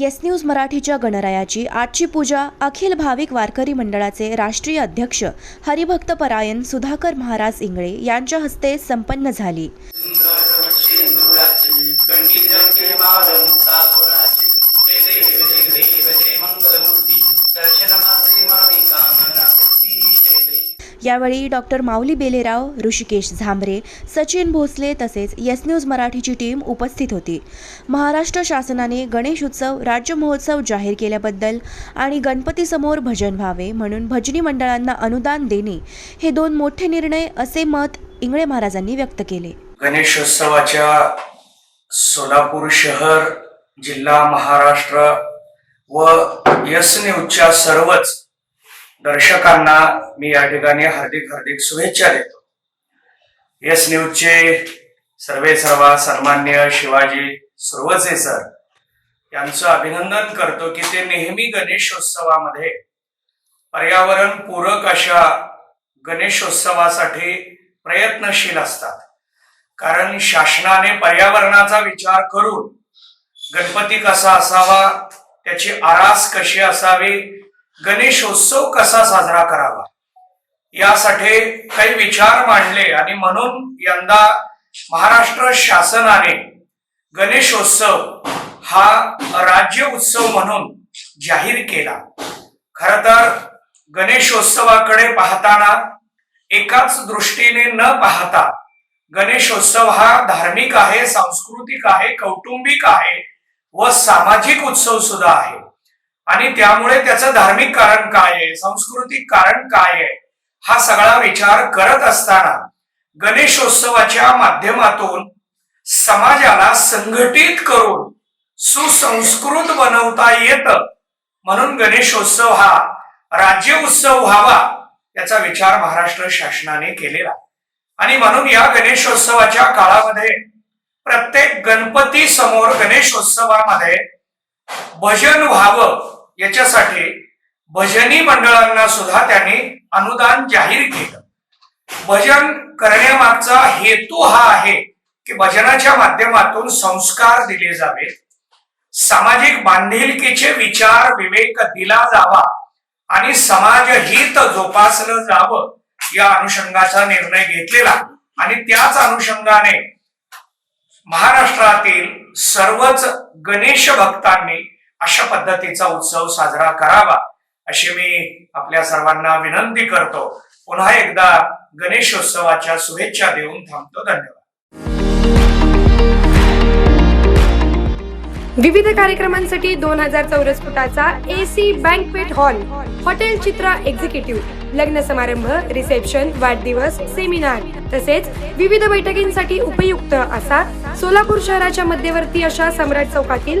Yes news मराठीच्या गणरायाची आजची पूजा अखिल भाविक वारकरी मंडळाचे राष्ट्रीय अध्यक्ष हरिभक्त परायण सुधाकर महाराज इंगळे यांच्या हस्ते संपन्न झाली. यावेळी डॉक्टर माऊली बेलेराव ऋषिकेश झांबरे सचिन भोसले तसेच येस न्यूज मराठीची टीम उपस्थित होती. महाराष्ट्र शासनाने गणेश उत्सव राज्य महोत्सव जाहीर केल्याबद्दल आणि गणपतीसमोर भजन व्हावे म्हणून भजनी मंडळांना अनुदान देणे हे दोन मोठे निर्णय असे मत इंगळे महाराजांनी व्यक्त केले. गणेशोत्सवाच्या सोलापूर शहर जिल्हा महाराष्ट्र व यस न्यूजच्या सर्वच दर्शकांना मी या ठिकाणी हार्दिक हार्दिक शुभेच्छा देतो. यस न्यूजचे सर्वे सर्वा सन्मान्य शिवाजी सुरवसे सर यांचं अभिनंदन करतो की ते नेहमी गणेशोत्सवामध्ये पर्यावरण पूरक अशा गणेशोत्सवासाठी प्रयत्नशील असतात. कारण शासनाने पर्यावरणाचा विचार करून गणपती कसा असावा त्याची आरास कशी असावी गणेशोत्सव कसा साजरा करावा? यासाठी काही विचार मांडले आणि म्हणून यंदा महाराष्ट्र शासनाने गणेशोत्सव हा राज्य उत्सव म्हणून जाहीर केला. खर तर गणेशोत्सवाकडे पाहताना एकाच दृष्टीने न पाहता गणेशोत्सव हा धार्मिक आहे सांस्कृतिक आहे कौटुंबिक आहे व सामाजिक उत्सव सुद्धा आहे. आणि त्यामुळे त्याचं धार्मिक कारण काय आहे? सांस्कृतिक कारण काय आहे? हा सगळा विचार करत असताना गणेशोत्सवाच्या माध्यमातून समाजाला संघटित करून सुसंस्कृत बनवता येतं. म्हणून गणेशोत्सव हा राज्य उत्सव व्हावा याचा विचार महाराष्ट्र शासनाने केलेला. आणि म्हणून या गणेशोत्सवाच्या काळामध्ये प्रत्येक गणपती समोर गणेशोत्सवामध्ये भजन व्हावं याच्यासाठी भजनी मंडळांना सुद्धा त्यांनी अनुदान जाहीर केलं. भजन करण्यामागचा हेतू हा आहे की भजनाच्या माध्यमातून संस्कार दिले जावेत सामाजिक बांधिलकीचे विचार विवेक दिला जावा आणि समाज हित जोपासलं जावं या अनुषंगाचा निर्णय घेतलेला. आणि त्याच अनुषंगाने महाराष्ट्रातील सर्वच गणेश भक्तांनी अशा पद्धतीचा उत्सव साजरा करावा अशी मी आपल्या सर्वांना विनंती करतो. पुन्हा एकदा गणेशोत्सवाच्या शुभेच्छा देऊन थांबतो. धन्यवाद. विविध कार्यक्रमांसाठी दोन हजार चौरस फुटाचा AC banquet hall hotel Chitra executive लग्न समारंभ रिसेप्शन वाढदिवस सेमिनार तसेच विविध बैठकींसाठी उपयुक्त असा सोलापूर शहराच्या मध्यवर्ती अशा सम्राट चौकातील